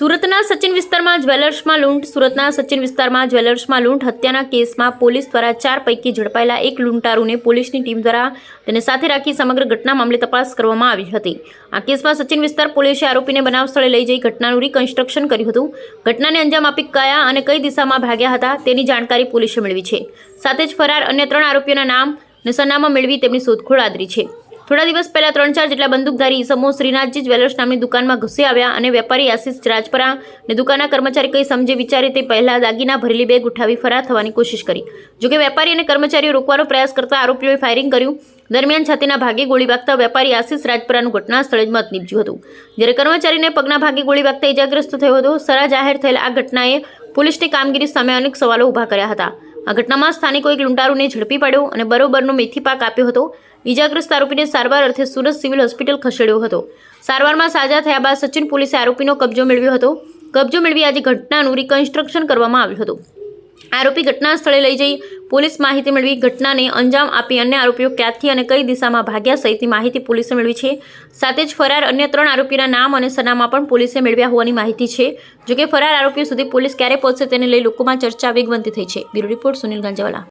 સુરતના સચિન વિસ્તારમાં જ્વેલર્સમાં લૂંટ, સુરતના સચિન વિસ્તારમાં જ્વેલર્સમાં લૂંટ, હત્યાના કેસમાં પોલીસ દ્વારા ચાર પૈકી ઝડપાયેલા એક લૂંટારૂને પોલીસની ટીમ દ્વારા તેને સાથે રાખી સમગ્ર ઘટના મામલે તપાસ કરવામાં આવી હતી. આ કેસમાં સચિન વિસ્તાર પોલીસે આરોપીને બનાવ સ્થળે લઈ જઈ ઘટનાનું રિકન્સ્ટ્રક્શન કર્યું હતું. ઘટનાને અંજામ આપી કયા અને કઈ દિશામાં ભાગ્યા હતા તેની જાણકારી પોલીસે મેળવી છે. સાથે જ ફરાર અન્ય ત્રણ આરોપીઓના નામ અને સરનામા મેળવી તેમની શોધખોળ આદરી છે. થોડા દિવસ પહેલા ત્રણ ચાર જેટલા બંદૂકધારી ઈસમો શ્રીનાથજી જ્વેલર્સ નામની દુકાનમાં ઘૂસી આવ્યા અને વેપારી આશિષ રાજપરા અને દુકાનના કર્મચારી કંઈ સમજે વિચારે તે પહેલા દાગીના ભરેલી બેગ ઉઠાવી ફરાર થવાની કોશિશ કરી. જોકે વેપારી અને કર્મચારીઓ રોકવાનો પ્રયાસ કરતા આરોપીઓએ ફાયરિંગ કર્યું. દરમિયાન છાતીના ભાગે ગોળી વાગતા વેપારી આશિષ રાજપરાનું ઘટના સ્થળે જ મત નીપજ્યું હતું. જ્યારે કર્મચારીને પગના ભાગે ગોળી વાગતા ઇજાગ્રસ્ત થયો હતો, સરા જાહેર થયેલ આ ઘટનાએ પોલીસની કામગીરી સામે અનેક સવાલો ઊભા કર્યા હતા. આ ઘટનામાં સ્થાનિકો એક લૂંટારૂને ઝડપી પાડ્યો અને બરોબરનો મેથી પાક આપ્યો હતો. ઇજાગ્રસ્ત આરોપીને સારવાર અર્થે સુરત સિવિલ હોસ્પિટલ ખસેડ્યો હતો. સારવારમાં સાજા થયા બાદ સચિન પોલીસે આરોપીનો કબજો મેળવ્યો હતો. કબજો મેળવી આજે ઘટનાનું રિકન્સ્ટ્રક્શન કરવામાં આવ્યું હતું. આરોપી ઘટના સ્થળે લઈ જઈ. પોલીસ માહિતી મેળવી ઘટનાને અંજામ આપી અન્ય આરોપીઓ ક્યાંથી અને કઈ દિશામાં ભાગ્યા સહિતની માહિતી પોલીસે મેળવી છે. સાથે જ ફરાર અન્ય ત્રણ આરોપીના નામ અને સરનામા પણ પોલીસે મેળવ્યા હોવાની માહિતી છે. જોકે ફરાર આરોપીઓ સુધી પોલીસ ક્યારે પહોંચશે તેને લઈ લોકોમાં ચર્ચા વેગવંતી થઈ છે. Bureau report Sunil Ganjawala.